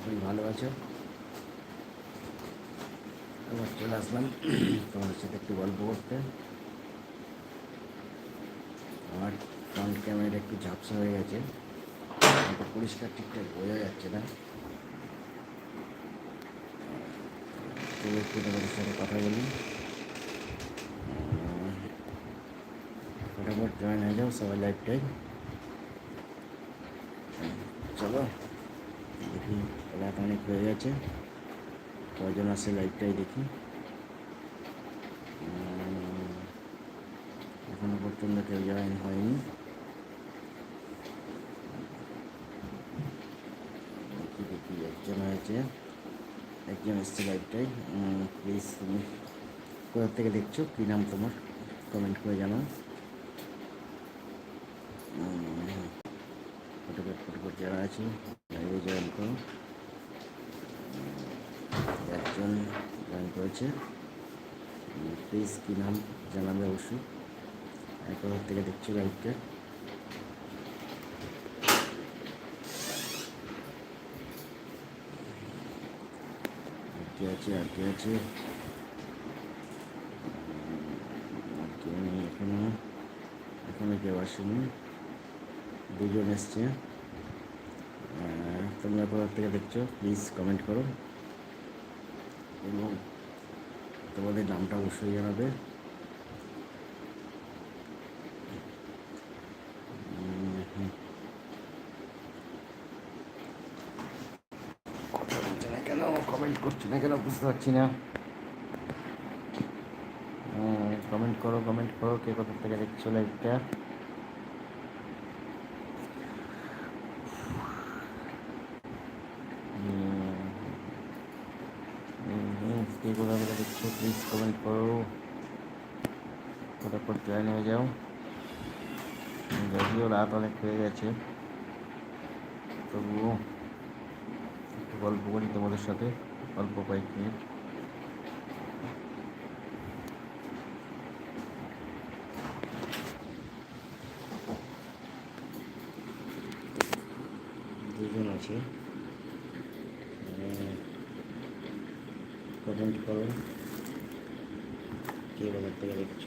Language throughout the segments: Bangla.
করি ভালো আছো আবার চলে আসলাম তোমাদের সাথে একটু গল্প করতে আমার ফ্রন্ট ক্যামেরা একটু ঝাপসা হয়ে গেছে একটু পরিষ্কার ঠিকঠাক বোঝা যাচ্ছে না তো একটু তোমাদের সাথে কথা বলি আহ, ফটাফট জয়েন হয়ে যাও সবাই লাইভটাই চলো দেখি রাত অনেক হয়ে গেছে। কয়জন আছে লাইভটাই দেখি। এখনও পর্যন্ত কেউ জয়েন হয়নি। দেখি দেখি, একজন হয়েছে। একজন এসছে লাইভটাই প্লিজ তুমি কোথা থেকে দেখছ? কী নাম তোমার? কমেন্ট করে জানাও। ফটোফট ফটোফট যারা আছে উম, একজন জয়েন করেছে। প্লিজ কী নাম? জানাবে অবশ্যই। কোথা থেকে দেখছ লাইভটা কে আছে আর কে আছে এখনও। এখনও কেউ আসেনি। দুজন এসছে। তোমরা কোথা থেকে দেখছ প্লিজ কমেন্ট করো। এবং তোমাদের নামটা অবশ্যই জানাবে। কমেন্ট করছে না কেন? বুঝতে পারছি না। কমেন্ট করো কমেন্ট করো, কে কোথা থেকে দেখছ লাইভটা কে কোথা থেকে দেখছ প্লিজ কমেন্ট করো ফটাফট জয়েন হয়ে যাও। যদিও রাত অনেক হয়ে গেছে, তবুও একটু গল্প করি তোমাদের সাথে, অল্প কয়েক মিনিট। দুজন আছে। কমেন্ট করো। কে বাজার থেকে দেখছ?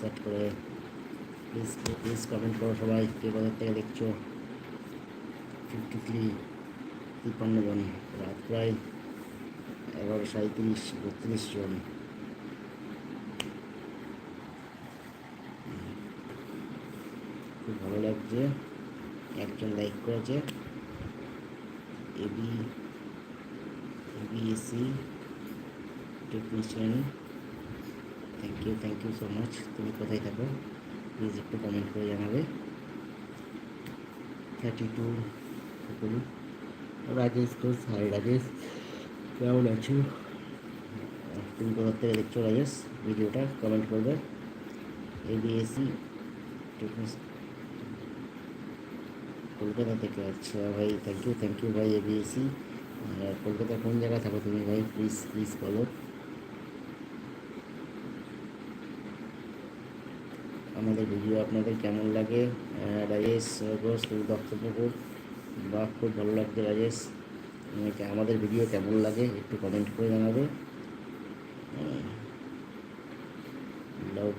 সেট করে। প্লিজ প্লিজ কমেন্ট করো সবাই, কে বাজার থেকে দেখছ। ফিফটি থ্রি তিপ্পান্ন জন, রাত প্রায় এগারো সাঁত্রিশ বত্রিশ জন। খুব ভালো লাগছে। একজন লাইক করেছে। AB ABSC technician thank you thank you so much তুমি কোথায় থাকো প্লিজ একটু কমেন্ট করে জানাবে thirty two সকলু Rajesh Ghosh high Rajesh কেমন আছো তুমি কোথা থেকে দেখছো রাজেশ ভিডিওটা কমেন্ট করবে এবিএসসি টেকনিক কলকাতা থেকে আচ্ছা ভাই থ্যাংক ইউ থ্যাংক ইউ ভাই এবিএসসি কলকাতা কোন জায়গায় থাকো তুমি ভাই প্লিজ প্লিজ বলো আমাদের ভিডিও আপনাদের কেমন লাগে? রাজেশ ঘোষ তুমি দত্তপুকুর বা খুব ভালো লাগছে রাজেশ আমাদের ভিডিও কেমন লাগে একটু কমেন্ট করে জানাবে। Love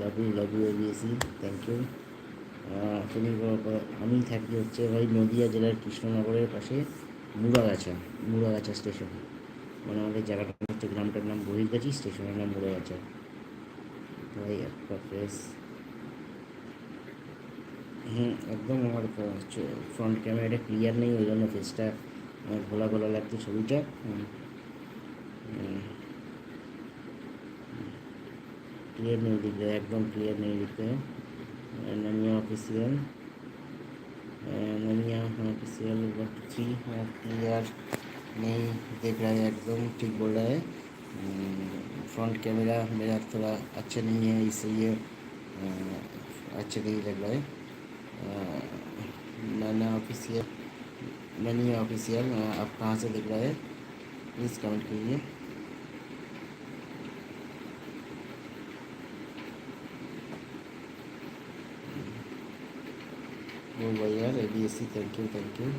love you love you ABSC thank you তুমি আমি থাকি হচ্ছে ভাই নদিয়া জেলার কৃষ্ণনগরের পাশে মুড়াগাছা মুড়াগাছা স্টেশন মানে আমাদের জায়গাটা হচ্ছে গ্রামটার নাম বহিরগাছি স্টেশনের নাম মুড়াগাছা। ভাই, একটা ফেস হুম একদম আমার ফ্রন্ট ক্যামেরাটা ক্লিয়ার নেই ওই জন্য ফেসটা আমার ঘোলা ঘোলা লাগছে ছবিটা ক্লিয়ার নেই দিকে একদম ক্লিয়ার নেই দিকে নামিয়া official नामिया official one two three clear नहीं देख रहा है एकदम ठीक बोल रहा है फ्रंट कैमरा मेरा थोड़ा अच्छा नहीं है इसलिए अ, अच्छा नहीं लग रहा है अ, मैंने ऑफिशियल मैंने ऑफिशियल आप कहाँ से देख रहे हैं प्लीज़ कमेंट कीजिए ओ भैया A B S C thank you thank you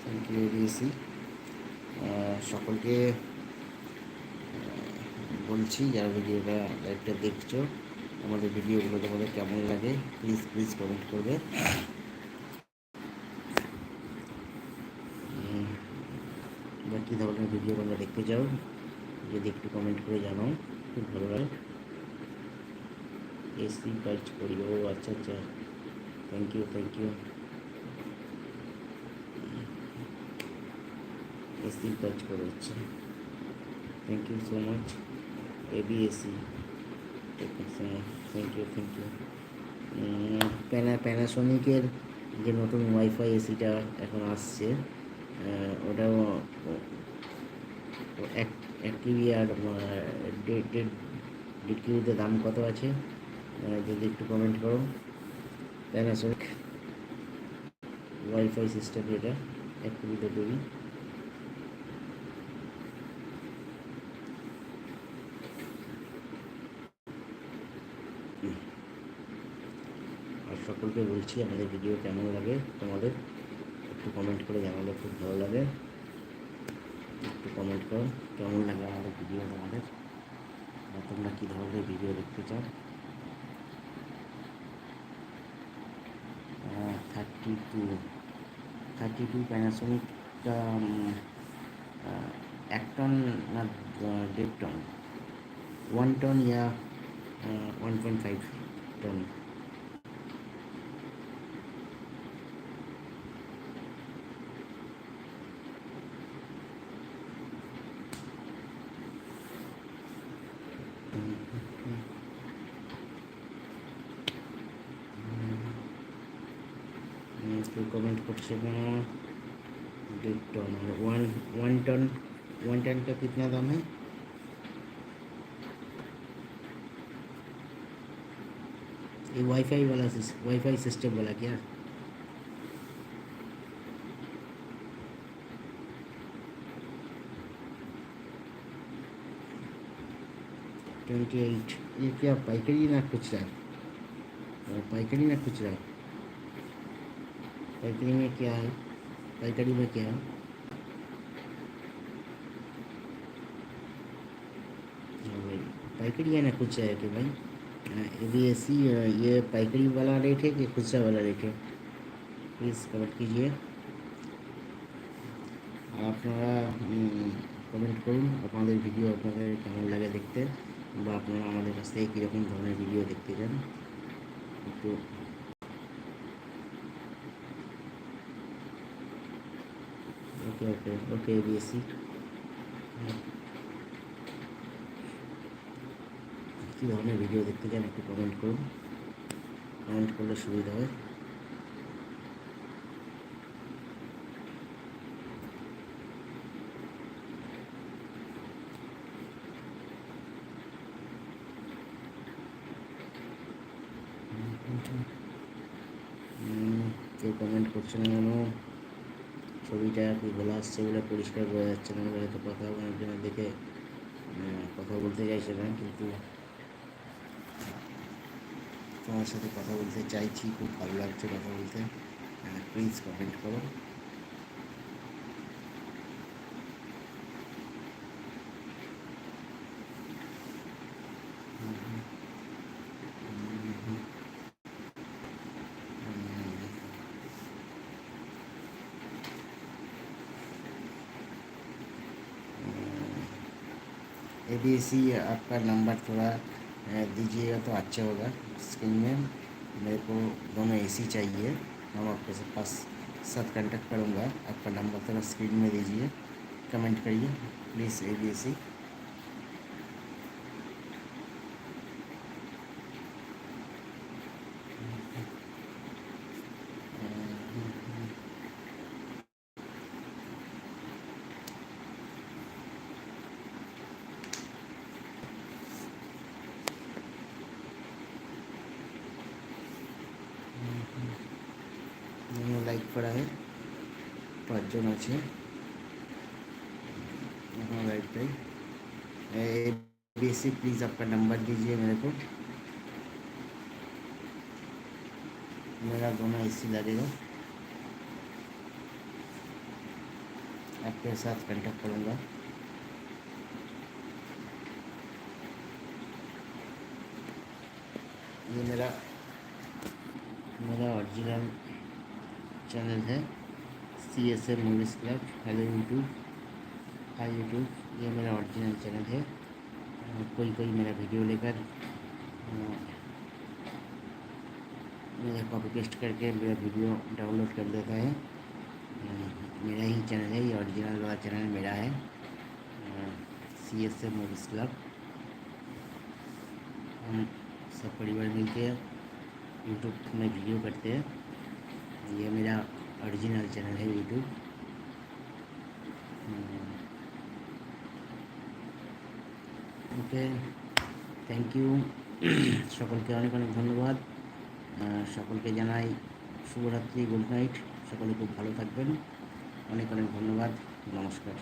thank you দিয়েছি সকলকে আহ, বলছি, যারা ভিডিওটা লাইভটা দেখছ, আমাদের ভিডিওগুলো তোমাদের কেমন লাগে প্লিজ প্লিজ কমেন্ট করবে। কী ধরনের ভিডিও তোমরা দেখতে চাও, যদি একটু কমেন্ট করে জানাও, খুব ভালো লাগে এসি কাজ করি। ও আচ্ছা আচ্ছা। Thank you thank you AC কাজ করে হচ্ছে thank you so much ABSC thank you thank you প্যানা প্যানাসোনিকের যে নতুন ওয়াইফাই এসিটা এখন আসছে ওটাও এক এক টিভি আর টিভিতে দাম কত আছে? যদি একটু কমেন্ট করো। প্যানাসোনিক ওয়াইফাই সিস্টেম এটা, এক টিভিতে আর সকলকে বলছি আমাদের ভিডিও কেমন লাগে তোমাদের? একটু কমেন্ট করে জানালে খুব ভালো লাগে। একটু কমেন্ট করো, কেমন লাগে আমাদের ভিডিও তোমাদের? আর তোমরা কী ধরনের ভিডিও দেখতে চাও? থার্টি টু থার্টি টু প্যানাসোনিকটা এক টন না দেড় ton one ton yeah one point five ton কেউ कमेंट করছে না डेढ़ ton one one ton one ton का कितना दाम है ये वाईफाई वाला वाईफाई सिस्टम वाला क्या? ट्वेंटी एट ये क्या पाइकरी ना खुचरा और पाइकरी ना खुचरा पाइकरी में क्या है? पाइकरी में क्या है? हाँ पाइकरी है ना कुछ है कि भाई? ये भी ऐसी ये पाइकरी वाला रेट है कि खुचरा वाला रेट है प्लीज़ कमेंट कीजिए আপনারা কমেন্ট করুন আপনাদের ভিডিও আপনাদের কেমন লাগে দেখতে বা আপনারা আমাদের কাছ থেকে কীরকম ধরনের ভিডিও দেখতে চান একটু ওকে ওকে ওকে বিএসসি কী ধরনের ভিডিও দেখতে চান একটু কমেন্ট করুন। কমেন্ট করলে সুবিধা হয়। কেউ কমেন্ট করছে না কেন? ছবিটা কি বলা আসছে বলে পরিষ্কার বোঝা যাচ্ছে না হয়তো কথা অনেকজনের দেখে কথা বলতে চাইছে না, কিন্তু তোমার সাথে কথা বলতে চাইছি খুব ভালো লাগছে কথা বলতে প্লিজ কমেন্ট করো ए बी सी आपका नंबर थोड़ा अ, दीजिएगा तो अच्छा होगा स्क्रीन लिए मेरे को दोनों एसी चाहिए। मैं आपके पास साथ कांटेक्ट करूँगा। आपका नंबर थोड़ा स्क्रीन में दीजिए। कमेंट करिए। प्लीज़ ए बी सी करा है। पाँच जन हाँ राइट भाई बेसिक प्लीज़ आपका नंबर दीजिए मेरे को। मेरा दोनों ए लगेगा आपके साथ कांटेक्ट करूँगा। ये मेरा मेरा ओरिजिनल चैनल है। C S M movies club hello YouTube hi YouTube ये मेरा ओरिजिनल चैनल है। कोई कोई मेरा वीडियो लेकर मेरा कॉपी पेस्ट करके मेरा वीडियो डाउनलोड कर देता है। मेरा ही चैनल है, ये ओरिजिनल वाला चैनल मेरा है। C S M movies club हम सब परिवार मिलके यूट्यूब में वीडियो करते हैं। ये मेरा ओरिजिनल चैनल है यूट्यूब ওকে থ্যাংক ইউ সকলকে অনেক অনেক ধন্যবাদ আহ, সকলকে জানাই শুভরাত্রি গুড নাইট সকলে খুব ভালো থাকবেন অনেক অনেক ধন্যবাদ নমস্কার